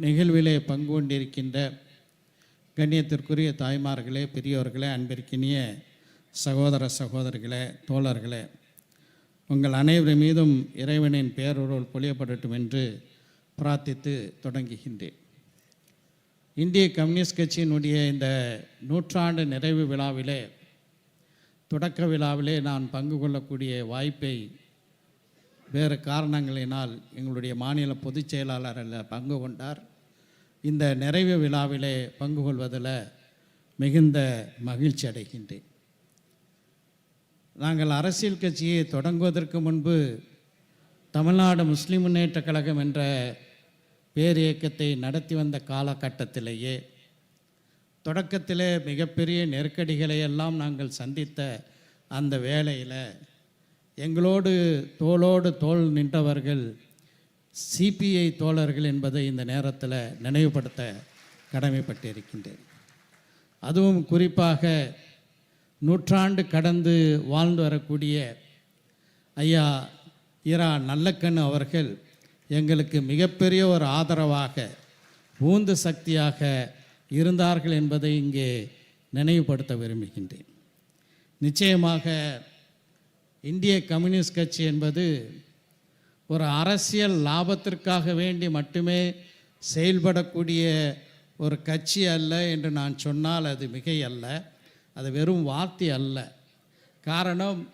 நிகழ்விலே பங்கு கொண்டிருக்கின்ற கண்ணியத்திற்குரிய தாய்மார்களே பெரியோர்களே அன்பிற்கினிய சகோதர சகோதரிகளே தோழர்களே உங்கள் அனைவரின் மீதும் இறைவனின் பேரொருள் பொழியப்படட்டும் என்று பிரார்த்தித்து தொடங்குகின்றேன். இந்திய கம்யூனிஸ்ட் கட்சியினுடைய இந்த நூற்றாண்டு நிறைவு விழாவிலே தொடக்க விழாவிலே நான் பங்கு கொள்ளக்கூடிய வாய்ப்பை வேறு காரணங்களினால் எங்களுடைய மாநில பொதுச் செயலாளர் பங்கு கொண்டார். இந்த நிறைவு விழாவிலே பங்கு கொள்வதில் மிகுந்த மகிழ்ச்சி அடைகின்றேன். நாங்கள் அரசியல் கட்சியை தொடங்குவதற்கு முன்பு தமிழ்நாடு முஸ்லிம் முன்னேற்ற கழகம் என்ற பேர் இயக்கத்தை நடத்தி வந்த காலகட்டத்திலேயே தொடக்கத்திலே மிகப்பெரிய நெருக்கடிகளை எல்லாம் நாங்கள் சந்தித்த அந்த வேளையில் எங்களோடு தோளோடு தோள் நின்றவர்கள் சிபிஐ தோழர்கள் என்பதை இந்த நேரத்தில் நினைவுபடுத்த கடமைப்பட்டிருக்கின்றேன். அதுவும் குறிப்பாக நூற்றாண்டு கடந்து வாழ்ந்து வரக்கூடிய ஐயா இரா நல்லக்கண் அவர்கள் எங்களுக்கு மிகப்பெரிய ஒரு ஆதரவாக ஊந்து சக்தியாக இருந்தார்கள் என்பதை இங்கே நினைவுபடுத்த விரும்புகின்றேன். நிச்சயமாக இந்திய கம்யூனிஸ்ட் கட்சி என்பது ஒரு அரசியல் லாபத்திற்காக வேண்டி மட்டுமே செயல்படக்கூடிய ஒரு கட்சி அல்ல என்று நான் சொன்னால் அது மிகை அல்ல. அது வெறும் வார்த்தை அல்ல. காரணம்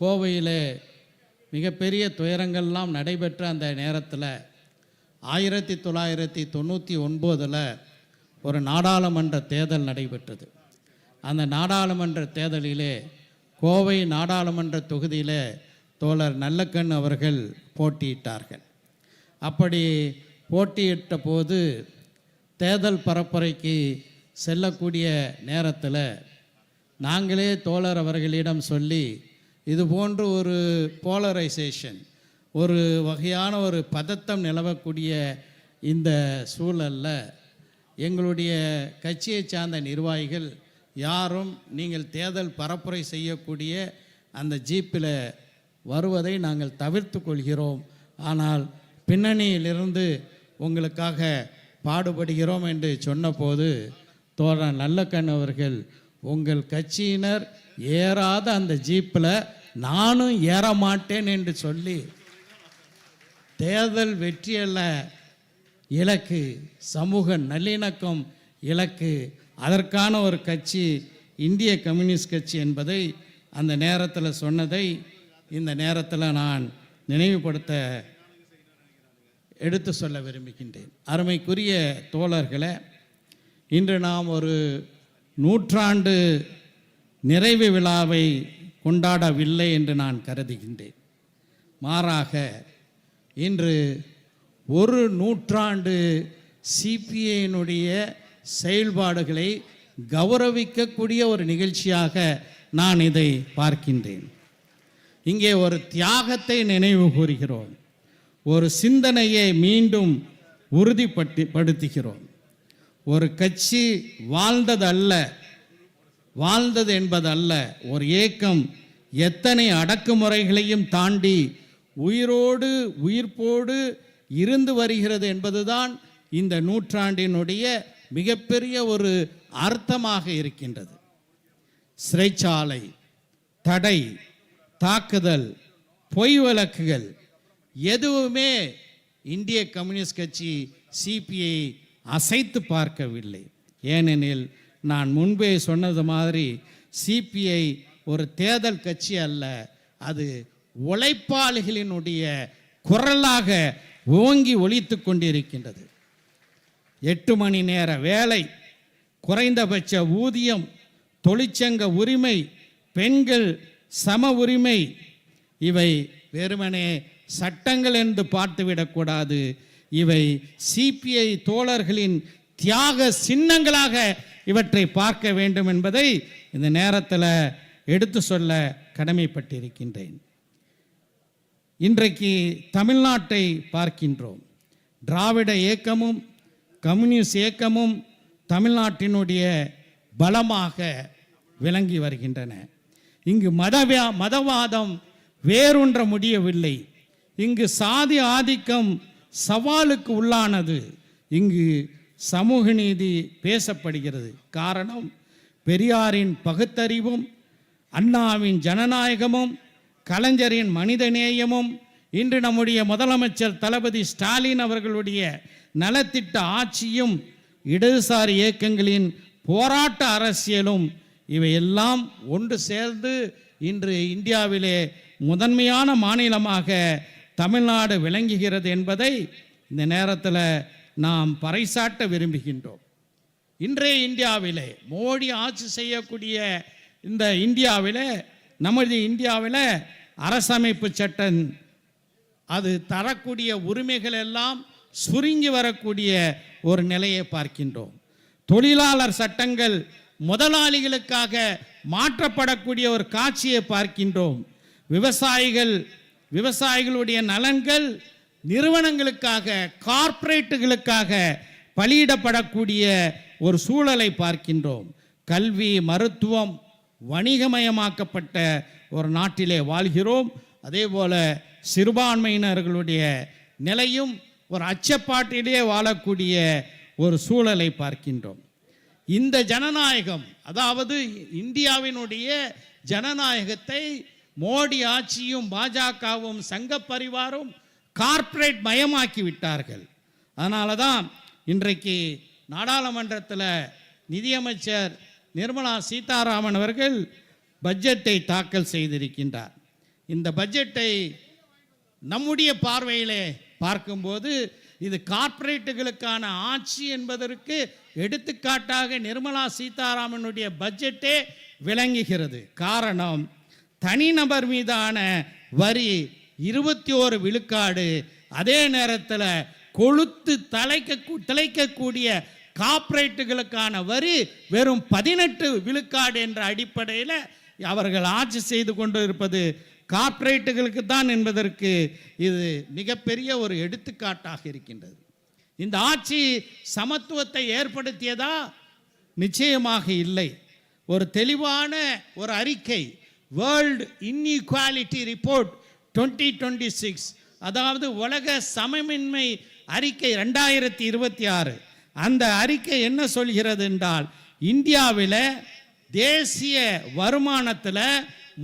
கோவையில் மிகப்பெரிய துயரங்கள்லாம் நடைபெற்ற அந்த நேரத்தில் ஆயிரத்தி தொள்ளாயிரத்தி தொண்ணூற்றி ஒன்பதில் ஒரு நாடாளுமன்ற தேர்தல் நடைபெற்றது. அந்த நாடாளுமன்ற தேர்தலிலே கோவை நாடாளுமன்ற தொகுதியில் தோழர் நல்லக்கண் அவர்கள் போட்டியிட்டார்கள். அப்படி போட்டியிட்ட போது தேர்தல் பரப்புரைக்கு செல்லக்கூடிய நேரத்தில் நாங்களே தோழர் அவர்களிடம் சொல்லி இது போன்று ஒரு போலரைசேஷன் ஒரு வகையான ஒரு பதத்தம் நிலவக்கூடிய இந்த சூழலில் எங்களுடைய கட்சியை சார்ந்த நிர்வாகிகள் யாரும் நீங்கள் தேர்தல் பரப்புரை செய்யக்கூடிய அந்த ஜீப்பில் வருவதை நாங்கள் தவிர்த்து கொள்கிறோம். ஆனால் பின்னணியிலிருந்து உங்களுக்காக பாடுபடுகிறோம் என்று சொன்னபோது தோழர் நல்லக்கண் அவர்கள் உங்கள் கட்சியினர் ஏறாத அந்த ஜீப்பில் நானும் ஏற மாட்டேன் என்று சொல்லி தேர்தல் வெற்றியல்ல இலக்கு சமூக நல்லிணக்கம் இலக்கு அதற்கான ஒரு கட்சி இந்திய கம்யூனிஸ்ட் கட்சி என்பதை அந்த நேரத்தில் சொன்னதை இந்த நேரத்தில் நான் நினைவுபடுத்த எடுத்து சொல்ல விரும்புகின்றேன். அருமைக்குரிய தோழர்களை இன்று நாம் ஒரு நூற்றாண்டு நிறைவு விழாவை கொண்டாடவில்லை என்று நான் கருதுகின்றேன். மாறாக இன்று ஒரு நூற்றாண்டு சிபிஐயினுடைய செயல்பாடுகளை கௌரவிக்கக்கூடிய ஒரு நிகழ்ச்சியாக நான் இதை பார்க்கின்றேன். இங்கே ஒரு தியாகத்தை நினைவு கூறுகிறோம். ஒரு சிந்தனையை மீண்டும் உறுதிப்பட்டு படுத்துகிறோம். ஒரு கட்சி வாழ்ந்ததல்ல வாழ்ந்தது என்பதல்ல ஒரு ஏக்கம் எத்தனை அடக்குமுறைகளையும் தாண்டி உயிரோடு உயிர்ப்போடு இருந்து வருகிறது என்பதுதான் இந்த நூற்றாண்டினுடைய மிகப்பெரிய ஒரு அர்த்தமாக இருக்கின்றது. சிறைச்சாலை தடை தாக்குதல் பொய் வழக்குகள் எதுவுமே இந்திய கம்யூனிஸ்ட் கட்சி சிபிஐ அசைத்து பார்க்கவில்லை. ஏனெனில் நான் முன்பே சொன்னது மாதிரி சிபிஐ ஒரு தேர்தல் கட்சி அல்ல அது உழைப்பாளிகளினுடைய குரலாக ஓங்கி ஒழித்து கொண்டிருக்கின்றது. எட்டு மணி நேர வேலை குறைந்தபட்ச ஊதியம் தொழிற்சங்க உரிமை பெண்கள் சம உரிமை இவை வெறுமனே சட்டங்கள் என்று பார்த்துவிடக்கூடாது இவை சிபிஐ தோழர்களின் தியாக சின்னங்களாக இவற்றை பார்க்க வேண்டும் என்பதை இந்த நேரத்தில் எடுத்து சொல்ல கடமைப்பட்டிருக்கின்றேன். இன்றைக்கு தமிழ்நாட்டை பார்க்கின்றோம். திராவிட இயக்கமும் கம்யூனிஸ்ட் இயக்கமும் தமிழ்நாட்டினுடைய பலமாக விளங்கி வருகின்றன. இங்கு மதவியா மதவாதம் வேறொன்ற முடியவில்லை. இங்கு சாதி ஆதிக்கம் சவாலுக்கு உள்ளானது. இங்கு சமூக நீதி பேசப்படுகிறது. காரணம் பெரியாரின் பகுத்தறிவும் அண்ணாவின் ஜனநாயகமும் கலைஞரின் மனிதநேயமும் இன்று நம்முடைய முதலமைச்சர் தளபதி ஸ்டாலின் அவர்களுடைய நலத்திட்ட ஆட்சியும் இடதுசாரி இயக்கங்களின் போராட்ட அரசியலும் இவையெல்லாம் ஒன்று சேர்ந்து இன்று இந்தியாவிலே முதன்மையான மாநிலமாக தமிழ்நாடு விளங்குகிறது என்பதை இந்த நேரத்தில் நாம் பறைசாட்ட விரும்புகின்றோம். இன்றைய இந்தியாவிலே மோடி ஆட்சி செய்யக்கூடிய இந்த இந்தியாவில் நமது இந்தியாவில் அரசமைப்பு சட்டம் அது தரக்கூடிய உரிமைகள் எல்லாம் சுருங்கி வரக்கூடிய ஒரு நிலையை பார்க்கின்றோம். தொழிலாளர் சட்டங்கள் முதலாளிகளுக்காக மாற்றப்படக்கூடிய ஒரு காட்சியை பார்க்கின்றோம். விவசாயிகள் விவசாயிகளுடைய நலன்கள் நிறுவனங்களுக்காக கார்ப்பரேட்டுகளுக்காக பலியிடப்படக்கூடிய ஒரு சூழலை பார்க்கின்றோம். கல்வி மருத்துவம் வணிகமயமாக்கப்பட்ட ஒரு நாட்டிலே வாழ்கிறோம். அதே போல் சிறுபான்மையினர்களுடைய நிலையும் ஒரு அச்சப்பாட்டிலே வாழக்கூடிய ஒரு சூழலை பார்க்கின்றோம். இந்த ஜனநாயகம் அதாவது இந்தியாவினுடைய ஜனநாயகத்தை மோடி ஆட்சியும் பாஜகவும் சங்க பரிவாரும் கார்ப்பரேட் மயமாக்கி விட்டார்கள். அதனால தான் இன்றைக்கு நாடாளுமன்றத்தில் நிதியமைச்சர் நிர்மலா சீதாராமன் அவர்கள் பட்ஜெட்டை தாக்கல் செய்திருக்கின்றார். இந்த பட்ஜெட்டை நம்முடைய பார்வையிலே பார்க்கும்போது இது கார்ப்பரேட்டுகளுக்கான ஆட்சி என்பதற்கு எடுத்துக்காட்டாக நிர்மலா சீதாராமனுடைய பட்ஜெட்டே விளங்குகிறது. காரணம் தனிநபர் மீதான வரி இருபத்தி ஓரு விழுக்காடு அதே நேரத்தில் கொளுத்து தலைக்க திளைக்கக்கூடிய கார்ப்பரேட்டுகளுக்கான வரி வெறும் பதினெட்டு விழுக்காடு என்ற அடிப்படையில் அவர்கள் ஆட்சி செய்து கொண்டு இருப்பது கார்ப்பரேட்டுகளுக்கு தான் என்பதற்கு இது மிகப்பெரிய ஒரு எடுத்துக்காட்டாக இருக்கின்றது. இந்த ஆட்சி சமத்துவத்தை ஏற்படுத்தியதா? நிச்சயமாக இல்லை. ஒரு தெளிவான ஒரு அறிக்கை world inequality report twenty twenty six அதாவது உலக சமமின்மை அறிக்கை ரெண்டாயிரத்தி இருபத்தி ஆறு. அந்த அறிக்கை என்ன சொல்கிறது என்றால் இந்தியாவில் தேசிய வருமானத்தில்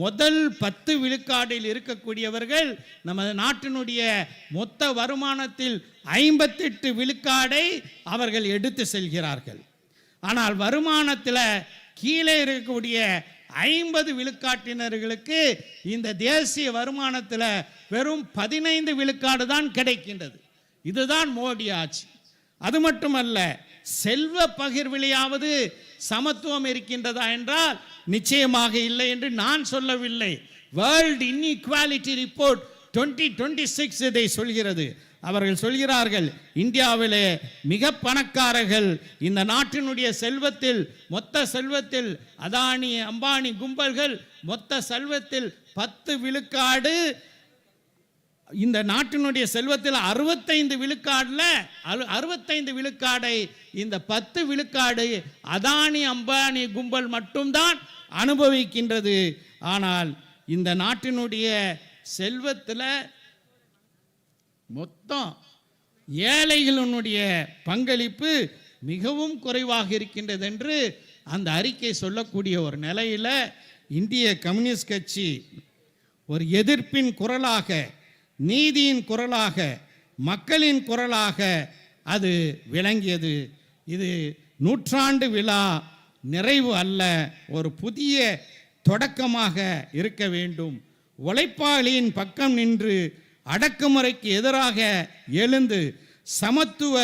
முதல் பத்து விழுக்காடில் இருக்கக்கூடியவர்கள் நமது நாட்டினுடைய மொத்த வருமானத்தில் ஐம்பத்தெட்டு விழுக்காடை அவர்கள் எடுத்து செல்கிறார்கள். ஆனால் வருமானத்தில் கீழே இருக்கக்கூடிய ஐம்பது விழுக்காட்டினர்களுக்கு இந்த தேசிய வருமானத்தில் வெறும் பதினைந்து விழுக்காடு தான் கிடைக்கின்றது. இதுதான் மோடி ஆட்சி. அது மட்டுமல்ல செல்வ பகிர்விலையாவது சமத்துவம் இருக்கின்றதா என்றால் நிச்சயமாக இல்லை என்று நான் சொல்லவில்லை. World inequality report twenty twenty six இதை சொல்கிறது. அவர்கள் சொல்கிறார்கள் இந்தியாவிலே மிக பணக்காரர்கள் இந்த நாட்டினுடைய செல்வத்தில் மொத்த செல்வத்தில் அதானி அம்பானி கும்பல்கள் மொத்த செல்வத்தில் பத்து விழுக்காடு இந்த நாட்டினுடைய செல்வத்தில் அறுபத்தைந்து விழுக்காடில் அறு அறுபத்தைந்து விழுக்காடை இந்த பத்து விழுக்காடு அதானி அம்பானி கும்பல் மட்டும்தான் அனுபவிக்கின்றது. ஆனால் இந்த நாட்டினுடைய செல்வத்தில் மொத்தம் ஏழைகளினுடைய பங்களிப்பு மிகவும் குறைவாக இருக்கின்றது என்று அந்த அறிக்கை சொல்லக்கூடிய ஒரு நிலையில் இந்திய கம்யூனிஸ்ட் கட்சி ஒரு எதிர்ப்பின் குரலாக நீதியின் குரலாக மக்களின் குரலாக அது விளங்கியது. இது நூற்றாண்டு விழா நிறைவு அல்ல ஒரு புதிய தொடக்கமாக இருக்க வேண்டும். உழைப்பாளியின் பக்கம் நின்று அடக்குமுறைக்கு எதிராக எழுந்து சமத்துவ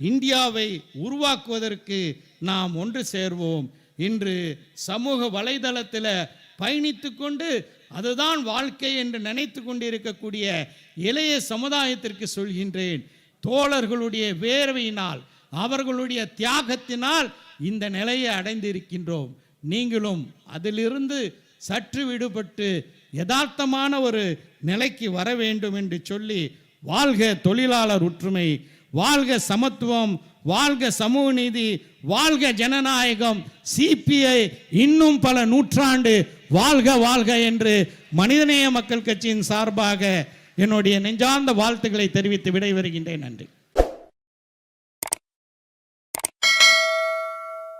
இந்தியாவை உருவாக்குவதற்கு நாம் ஒன்று சேர்வோம். இன்று சமூக வலைதளத்தில் பயணித்து கொண்டு அதுதான் வாழ்க்கை என்று நினைத்து கொண்டிருக்கக்கூடிய இளைய சமுதாயத்திற்கு சொல்கின்றேன். தோழர்களுடைய வேர்வையினால் அவர்களுடைய தியாகத்தினால் இந்த நிலையை அடைந்திருக்கின்றோம். நீங்களும் அதிலிருந்து சற்று விடுபட்டு யதார்த்தமான ஒரு நிலைக்கு வர வேண்டும் என்று சொல்லி வாழ்க தொழிலாளர் ஒற்றுமை வாழ்க சமத்துவம் வாழ்க சமூக நீதி வாழ்க ஜனநாயகம் சிபிஐ இன்னும் பல நூற்றாண்டு வாழ்க வாழ்க என்று மனிதநேய மக்கள் கட்சியின் சார்பாக என்னுடைய நெஞ்சார்ந்த வாழ்த்துக்களை தெரிவித்து விடை வருகின்றேன் நன்றி.